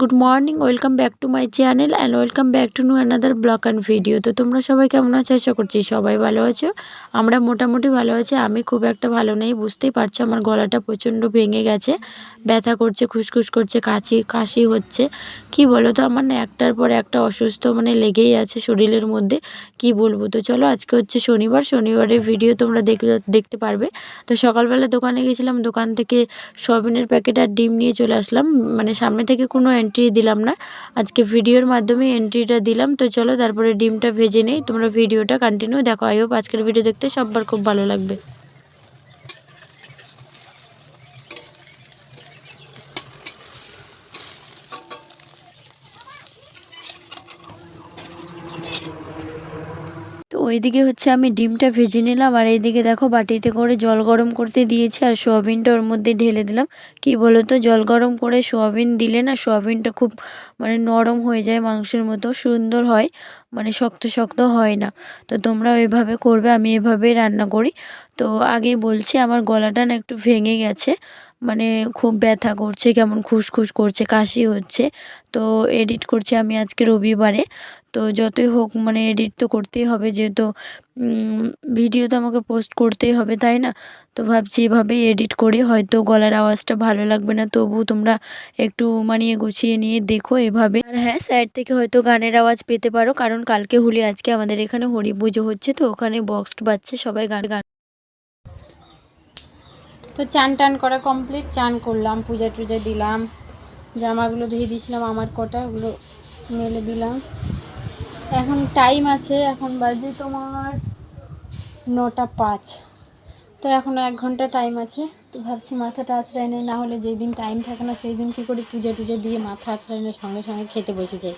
Good morning welcome back to my channel and welcome back to new another blog and video তো তোমরা সবাই কেমন আছো? আশা করছি সবাই ভালো আছো। আমরা মোটামুটি ভালো আছি। আমি খুব একটা ভালো নেই, বুঝতেই পারছ আমার গলাটা প্রচণ্ড ভেঙে গেছে। ব্যথা করছে, খুসখুস করছে কাশি কাশি হচ্ছে। কি বলো তো, আমার না একটার পর একটা অসুস্থ মানে লেগেই আছে শরীরের মধ্যে। কি বলব? তো চলো আজকে হচ্ছে শনিবার। শনিবারের ভিডিও তোমরা দেখ দেখতে পারবে। তো সকালবেলা দোকানে গেছিলাম, দোকান থেকে সয়াবিনের প্যাকেট আর ডিম নিয়ে চলে আসলাম। মানে সামনে থেকে কোনো এন্ট্রি দিলাম না। আজকে ভিডিওর মাধ্যমে এন্ট্রিটা দিলাম। তো চলো তারপরে ডিমটা ভেজে নেই। তোমরা ভিডিওটা কন্টিনিউ দেখো। আই হোপ আজকের ভিডিও দেখতে সববার খুব ভালো লাগবে। ওইদিকে হচ্ছে আমি ডিমটা ভেজে নিলাম, আর এইদিকে দেখো বাটিতে করে জল গরম করতে দিয়েছি, আর সোয়াবিনটা ওর মধ্যে ঢেলে দিলাম। কি বলো তো জল গরম করে সোয়াবিন দিলে না সোয়াবিনটা খুব মানে নরম হয়ে যায়, মাংসের মতো সুন্দর হয় মানে শক্ত শক্ত হয় না। তো তোমরা ওইভাবে করবে, আমি এভাবেই রান্না করি। তো আগে বলছি, আমার গলাটা না একটু ভেঙে গেছে মানে খুব ব্যথা করছে, কেমন খুসখুস করছে, কাশি হচ্ছে। তো এডিট করছি আমি আজকে রবিবারে। তো যতই হোক মানে এডিট তো করতেই হবে যেহেতু ভিডিও তো আমাকে পোস্ট করতেই হবে, তাই না? তো ভাবছি এভাবেই এডিট করে, হয়তো গলার আওয়াজটা ভালো লাগবে না, তবু তোমরা একটু মানিয়ে গুছিয়ে নিয়ে দেখো এভাবে। আর হ্যাঁ সাইড থেকে হয়তো গানের আওয়াজ পেতে পারো, কারণ কালকে হুলি, আজকে আমাদের এখানে হরি পুজো হচ্ছে, তো ওখানে বক্স বাজছে, সবাই গান গান। তো চান টান করা কমপ্লিট চান করলাম, পূজা টুজা দিলাম, জামাগুলো ধুয়ে দিয়েছিলাম, আমার কটা, ওগুলো মেলে দিলাম। এখন টাইম আছে, এখন বাজে তোমার নটা পাঁচ। তো এখনও এক ঘণ্টা টাইম আছে, তো ভাবছি মাথাটা আঁচড়াই নেই, না হলে যেই দিন টাইম থাকে না সেই দিন কী করি, পূজা টুজা দিয়ে মাথা আছড়াই নিয়ে সঙ্গে সঙ্গে খেতে বসে যাই।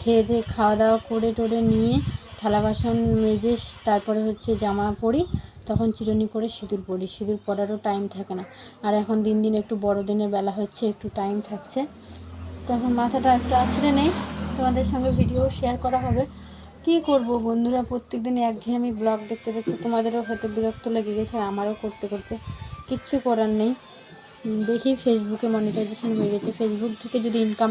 খেয়ে দিয়ে খাওয়া দাওয়া করে টোরে নিয়ে থালা বাসন মেজে তারপরে হচ্ছে জামা পরি, তখন চিরুনি করে সিঁদুর পরি। সিঁদুর পরারও টাইম থাকে না। আর এখন দিন দিন একটু বড়দিনের বেলা হচ্ছে, একটু টাইম থাকছে। তো এখন মাথাটা একটু আছড়ে নেই। তোমাদের সঙ্গে ভিডিও শেয়ার করা হবে। কি করব বন্ধুরা? প্রত্যেক দিন একঘেয়েমি ব্লগ দেখতে দেখতে তোমাদেরও হয়তো বিরক্ত লেগে গেছে আর আমারও করতে করতে কিচ্ছু করার নেই। দেখি ফেসবুকে মনিটাইজেশন হয়ে গেছে। ফেসবুক থেকে যদি ইনকাম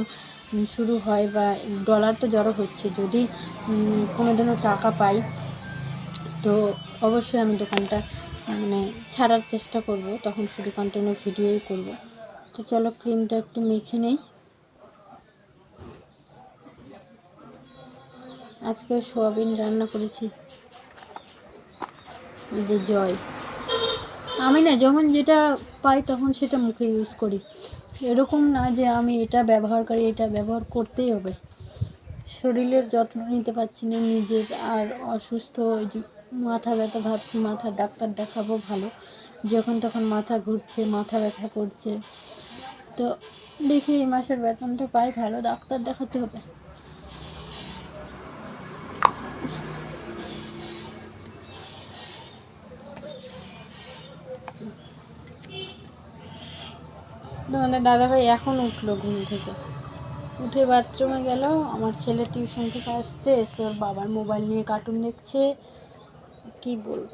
শুরু হয় বা ডলার তো জড়ো হচ্ছে, যদি কোনো দিনও টাকা পাই, তো অবশ্যই আমি দোকানটা মানে ছাড়ার চেষ্টা করব। তখন শুধু কন্টিনিউ ভিডিওই করব। তো চলো ক্রিমটা একটু মেখে নেই। আজকে সোয়াবিন রান্না করেছি। যে জয়। আমি না যখন যেটা পাই তখন সেটা মুখে ইউজ করি। এরকম না যে আমি এটা ব্যবহার করি, এটা ব্যবহার করতেই হবে। শরীরের যত্ন নিতে পারছি না, নিজের আর অসুস্থ ওই যে মাথা ব্যথা ভাবছি মাথার ডাক্তার দেখাবো ভালো। যখন তখন মাথা ঘুরছে, মাথা ব্যথা করছে। তো দেখি এই মাসের বেতনটা পাই, ভালো ডাক্তার দেখাতে হবে। তোমাদের দাদাভাই এখন উঠল ঘুম থেকে। উঠে বাথরুমে গেল, আমার ছেলে টিউশন থেকে আসছে, এসে ওর বাবার মোবাইল নিয়ে কার্টুন দেখছে। কি বলব?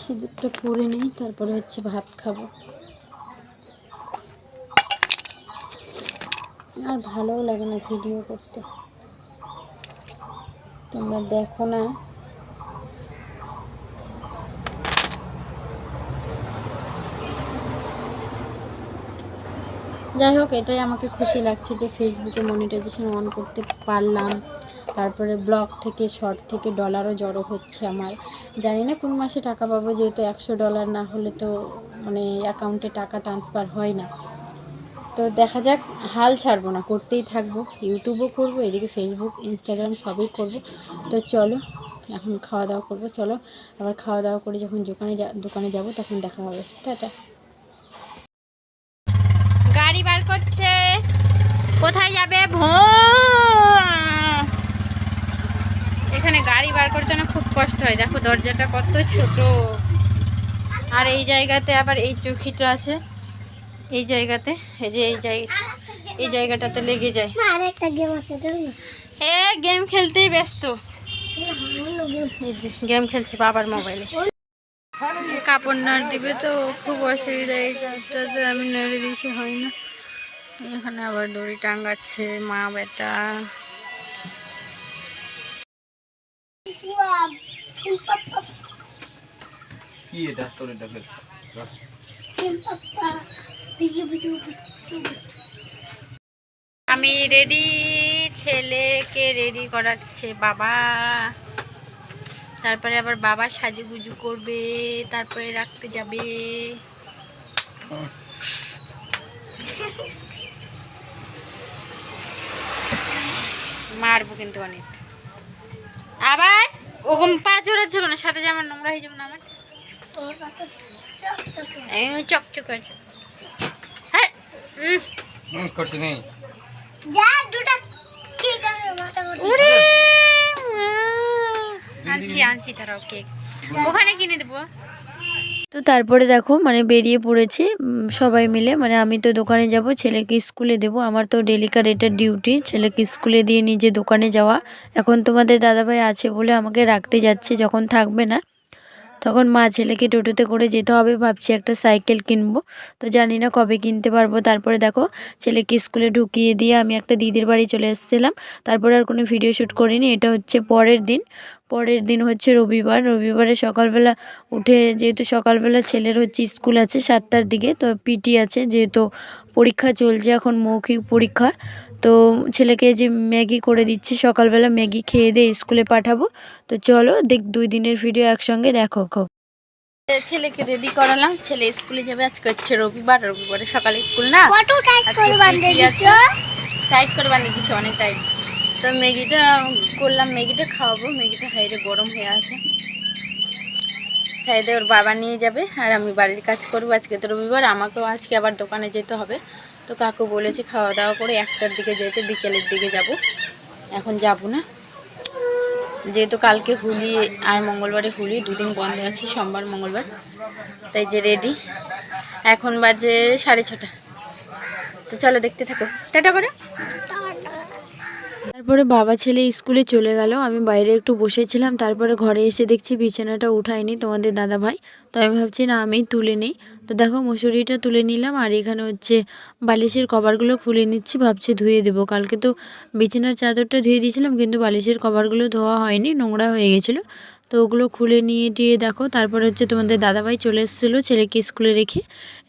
সিঁদুরটা পরে নেই, তারপরে হচ্ছে ভাত খাব। আর ভালোও লাগে না ভিডিও করতে। তোমরা দেখো না। যাই হোক, এটাই আমাকে খুশি লাগছে যে ফেসবুকে মনিটাইজেশন অন করতে পারলাম। তারপরে ব্লগ থেকে শর্ট থেকে ডলারও জড়ো হচ্ছে আমার। জানি না কোন মাসে টাকা পাবো, যেহেতু একশো ডলার না হলে তো মানে অ্যাকাউন্টে টাকা ট্রান্সফার হয় না। তো দেখা যাক, হাল ছাড়বো না, করতেই থাকব। ইউটিউবও করব, এদিকে ফেসবুক ইনস্টাগ্রাম সবই করব। তো চলো, এখন খাওয়া দাওয়া করব, চলো। আবার খাওয়া দাওয়া করে যখন দোকানে যা, দোকানে যাব, তখন দেখা হবে। টাটা গাড়ি বার করছে কোথায় যাবে এখানে গাড়ি বার করতে না খুব কষ্ট হয়। দেখো দরজাটা কত ছোট। আর এই জায়গাতে আবার এই চৌকিটা আছে। এই জায়গাতে এই যে এই জায়গা এই জায়গাটাতে লেগে যায়। এ গেম খেলতেই ব্যস্ত। গেম খেলছে বাবার মোবাইলে কাপড় নাড় দিবে তো খুব অসুবিধা। এই কাজটাতে আমি নেড়ে দিয়েছি হয় না। এখানে আবার দড়ি টাঙ্গাচ্ছে মা বেটা কি এটা? তোর এটা ফের আমি রেডি ছেলেকে রেডি করাচ্ছে বাবা। তারপরে আবার বাবা সাজুগুজু করবে তারপরে রাখতে যাবে। মারবো কিন্তু অনেক আবার? ওরকম পা জোড়াচ্ছে না সাথে যেমন নোংরা হয়ে যাবে না আমার। এই চকচকে হ্যাঁ হুম করতে নেই ওরে আনছি আনছি তারাও কেক। ওখানে কিনে দেবো। তো তারপরে দেখো মানে বেরিয়ে পড়েছে সবাই মিলে। মানে আমি তো দোকানে যাব, ছেলেকে স্কুলে দেবো। আমার তো ডেলিকার এটা ডিউটি ছেলেকে স্কুলে দিয়ে নিজে দোকানে যাওয়া। এখন তোমাদের দাদাভাই আছে বলে আমাকে রাখতে যাচ্ছে, যখন থাকবে না। তখন মা ছেলেকে টোটোতে করে যেতে হবে, ভাবছি একটা সাইকেল কিনবো। তো জানি না কবে কিনতে পারব। তারপরে দেখো, ছেলেকে স্কুলে ঢুকিয়ে দিয়ে আমি একটা দিদির বাড়ি চলে এসেছিলাম। তারপরে আর কোনো ভিডিও শ্যুট করিনি, এটা হচ্ছে পরের দিন। পরের দিন হচ্ছে রবিবার। রবিবারে সকালবেলা উঠে যেহেতু সকালবেলা ছেলের হচ্ছে স্কুল আছে সাতটার দিকে তো পিটি আছে যেহেতু পরীক্ষা চলছে এখন মৌখিক পরীক্ষা। তো ছেলেকে যে ম্যাগি করে দিচ্ছি সকালবেলা ম্যাগি খেয়ে দিয়ে স্কুলে পাঠাবো। তো চলো দেখ দুই দিনের ভিডিও একসঙ্গে দেখো ছেলেকে রেডি করালাম ছেলে স্কুলে যাবে আজকে হচ্ছে রবিবার রবিবারে সকালে স্কুল না। টাইট করে বানিয়ে দিচ্ছে? অনেক টাইট তো ম্যাগিটা করলাম, ম্যাগিটা খাওয়াবো। ম্যাগিটা হাইরে গরম হয়ে আছে। খাইয়ে ওর বাবা নিয়ে যাবে, আর আমি বাড়ির কাজ করব। আজকে তো রবিবার, আমাকেও আজকে আবার দোকানে যেতে হবে। তো কাকু বলেছে খাওয়া দাওয়া করে একটার দিকে যেতে, বিকেলের দিকে যাব। এখন যাব না। যেহেতু কালকে হুলি আর মঙ্গলবারে হুলি, দুদিন বন্ধ আছে, সোমবার, মঙ্গলবার। তাই যে রেডি এখন বাজে সাড়ে ছটা। তো চলো দেখতে থাকো। টাটা করে। তারপরে বাবা ছেলে স্কুলে চলে গেল, আমি বাইরে একটু বসেছিলাম, তারপরে ঘরে এসে দেখছি বিছানাটা উঠায়নি তোমাদের দাদা ভাই, তো আমি ভাবছি না, আমি তুলে নিই। তো দেখো মশুরিটা তুলে নিলাম, আর এখানে হচ্ছে বালিশের কভারগুলো খুলে নিচ্ছি, ভাবছি ধুয়ে দেবো। কালকে তো বিছানার চাদরটা ধুয়ে দিয়েছিলাম, কিন্তু বালিশের কভারগুলো ধোয়া হয়নি, নোংরা হয়ে গেছিল। তো ওগুলো খুলে নিয়ে টিয়ে দেখো, তারপর হচ্ছে তোমাদের দাদাভাই চলে এসেছিল ছেলেকে স্কুলে রেখে,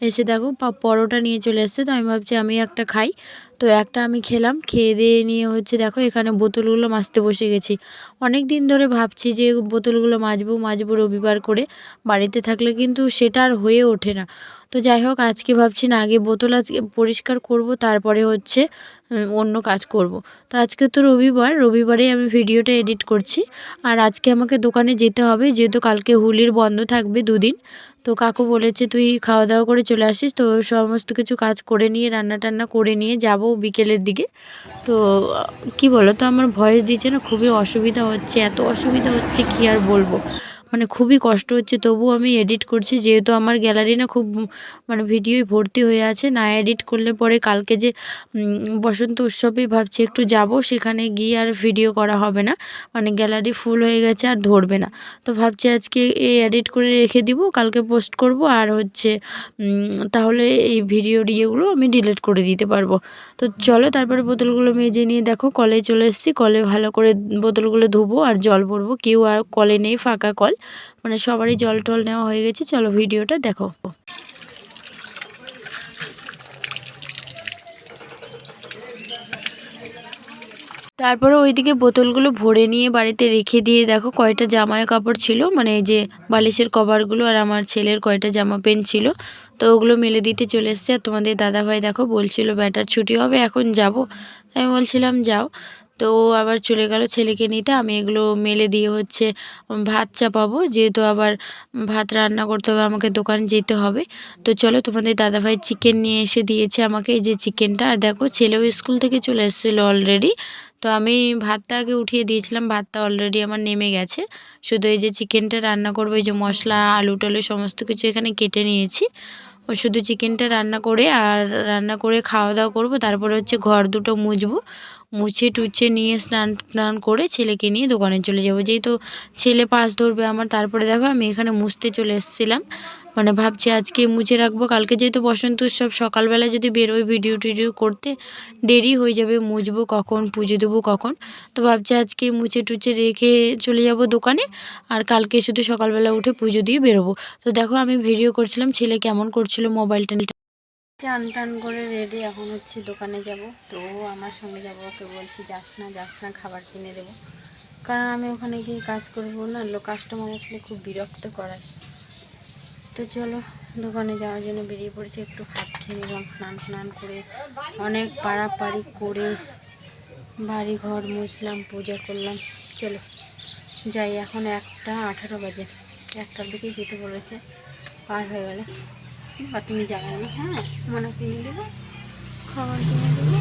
এসে দেখো পরোটা নিয়ে চলে এসছে, তো আমি ভাবছি আমি একটা খাই। তো একটা আমি খেলাম, খেয়ে দিয়ে নিয়ে হচ্ছে দেখো এখানে বোতলগুলো মাজতে বসে গেছি। অনেক দিন ধরে ভাবছি যে বোতলগুলো মাজবো মাজবো রবিবার করে। বাড়িতে থাকলে কিন্তু সেটা আর হয়ে ওঠে না। তো যাই হোক, আজকে ভাবছি না, আগে বোতল আজকে পরিষ্কার করব, তারপরে হচ্ছে অন্য কাজ করব। তো আজকে তো রবিবার, রবিবারেই আমি ভিডিওটা এডিট করছি। আর আজকে আমাকে দোকানে যেতে হবে, যেহেতু কালকে হুলির বন্ধ থাকবে দুদিন। তো কাকু বলেছে, তুই খাওয়া দাওয়া করে চলে আসিস, তো সমস্ত কিছু কাজ করে নিয়ে রান্না টান্না করে নিয়ে যাব বিকেলের দিকে। তো কি বলো তো আমার ভয়েস দিচ্ছে না, খুবই অসুবিধা হচ্ছে, এত অসুবিধা হচ্ছে, কি আর বলব? মানে খুবই কষ্ট হচ্ছে। তবু আমি এডিট করছি, যেহেতু আমার গ্যালারি না খুব মানে ভিডিওই ভর্তি হয়ে আছে, না এডিট করলে পরে কালকে যে বসন্ত উৎসবে ভাবছি একটু যাব, সেখানে গিয়ে আর ভিডিও করা হবে না। মানে গ্যালারি ফুল হয়ে গেছে আর ধরবে না। তো ভাবছি আজকে এই এডিট করে রেখে দিব, কালকে পোস্ট করব আর হচ্ছে তাহলে এই ভিডিও ইয়েগুলো আমি ডিলিট করে দিতে পারব। তো চলো তারপরে বোতলগুলো মেজে নিয়ে দেখো, কলে চলে এসেছি, কলে ভালো করে বোতলগুলো ধুবো আর জল ভরবো, কেউ আর কলে নেই, ফাঁকা কল। মানে সবারই জল টল নেওয়া হয়ে গেছে। চলো ভিডিওটা দেখো। তারপরে ওইদিকে বোতলগুলো ভরে নিয়ে বাড়িতে রেখে দিয়ে দেখো কয়টা জামায় কাপড় ছিল মানে এই যে বালিশের কভারগুলো আর আমার ছেলের কয়টা জামা প্যান্ট ছিল। তো ওগুলো মেলে দিতে চলে এসছে। আর তোমাদের দাদাভাই দেখো বলছিল, ব্যাটার ছুটি হবে, এখন যাব। আমি বলছিলাম, যাও। তো আবার চলে গেল ছেলেকে নিতে। আমি এগুলো মেলে দিয়ে হচ্ছে ভাত চাপাবো। যেহেতু আবার ভাত রান্না করতে হবে, আমাকে দোকান যেতে হবে। তো চলো তোমাদের দাদাভাই চিকেন নিয়ে এসে দিয়েছে আমাকে এই যে চিকেনটা আর দেখো, ছেলেও স্কুল থেকে চলে এসেছিল অলরেডি তো আমি ভাতটা আগে উঠিয়ে দিয়েছিলাম, ভাতটা অলরেডি আমার নেমে গেছে। শুধু এই যে চিকেনটা রান্না করব, এই যে মশলা, আলু টালু সমস্ত কিছু এখানে কেটে নিয়েছি। ও শুধু চিকেনটা রান্না করে আর রান্না করে খাওয়া দাওয়া করব। তারপরে হচ্ছে ঘর দুটো মুছবো। মুছে টুছে নিয়ে স্নান টান করে ছেলেকে নিয়ে দোকানে চলে যাব। যেহেতু ছেলে পাস ধরবে আমার, তারপরে দেখো আমি এখানে মুছতে চলে এসেছিলাম। মানে ভাবছি আজকে মুছে রাখব, কালকে যেহেতু বসন্ত উৎসব, সকালবেলা যদি বেরোই ভিডিও টিডিও করতে, দেরি হয়ে যাবে, মুছবো কখন, পুজো দেবো কখন। তো ভাবছি আজকে মুছে টুছে রেখে চলে যাব দোকানে, আর কালকে শুধু সকালবেলা উঠে পুজো দিয়ে বেরোবো। তো দেখো আমি ভিডিও করছিলাম, ছেলে কেমন করছিল মোবাইলটা চান টান করে রেডি, এখন হচ্ছে দোকানে যাব। তো আমার সঙ্গে যাব, ওকে বলছি, যাস না যাস না, খাবার কিনে দেবো। কারণ আমি ওখানে গিয়ে কাজ করব না, লোক কাস্টমার আসলে খুব বিরক্ত করায়। তো চলো, দোকানে যাওয়ার জন্য বেরিয়ে পড়েছি, একটু ভাত খেয়ে নিলাম, স্নান স্নান করে অনেক পাড়াপাড়ি করে বাড়ি ঘর মুছলাম, পূজা করলাম। চলো, যাই, এখন একটা আঠারো বাজে। একটার দিকে যেতে বলেছে, পার হয়ে গেলে। বা তুমি যাবে না হ্যাঁ? মনে কিনে দেবো। খাবার কিনে দেবো।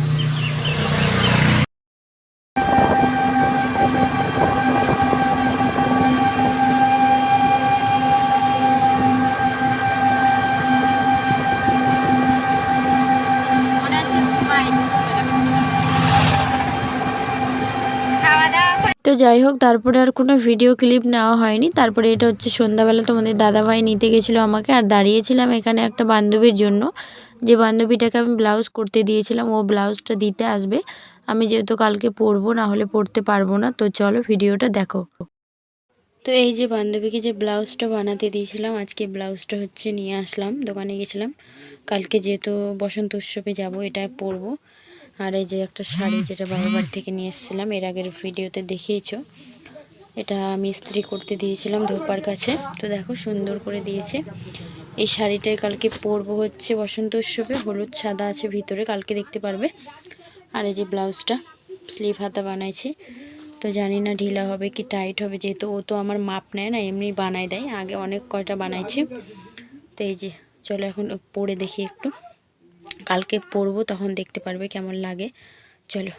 যাই হোক, তারপরে আর কোনো ভিডিও ক্লিপ নেওয়া হয়নি। তারপরে এটা হচ্ছে সন্ধ্যাবেলা তোমাদের দাদাভাই নিতে গেছিল আমাকে, আর দাঁড়িয়েছিলাম এখানে একটা বান্ধবীর জন্য। যে বান্ধবীটাকে আমি ব্লাউজ করতে দিয়েছিলাম, ও ব্লাউজটা দিতে আসবে। আমি যেহেতু কালকে পরবো, না হলে পরতে পারব না। তো চলো ভিডিওটা দেখো। তো এই যে বান্ধবীকে যে ব্লাউজটা বানাতে দিয়েছিলাম, আজকে ব্লাউজটা হচ্ছে নিয়ে আসলাম। দোকানে গেছিলাম। কালকে যেহেতু বসন্ত উৎসবে যাব এটা পরবো। আর এই যে একটা শাড়ি যেটা বাবার থেকে নিয়ে এসেছিলাম, এর আগের ভিডিওতে দেখিয়েছো। এটা আমি ইস্ত্রি করতে দিয়েছিলাম ধোপার কাছে। তো দেখো, সুন্দর করে দিয়েছে। এই শাড়িটাই কালকে পরবো হচ্ছে বসন্ত উৎসবে, হলুদ, সাদা আছে ভিতরে, কালকে দেখতে পারবে। আর এই যে ব্লাউজটা, স্লিভ হাতা বানাইছি। তো জানি না ঢিলা হবে কি টাইট হবে, যেহেতু ও তো আমার মাপ নেয় না, এমনি বানাই দেয়। আগে অনেক কয়টা বানাইছি। তো এই যে, চলো এখন পরে দেখি একটু। কালকে পরবো তখন দেখতে পারবে কেমন লাগে। চলো।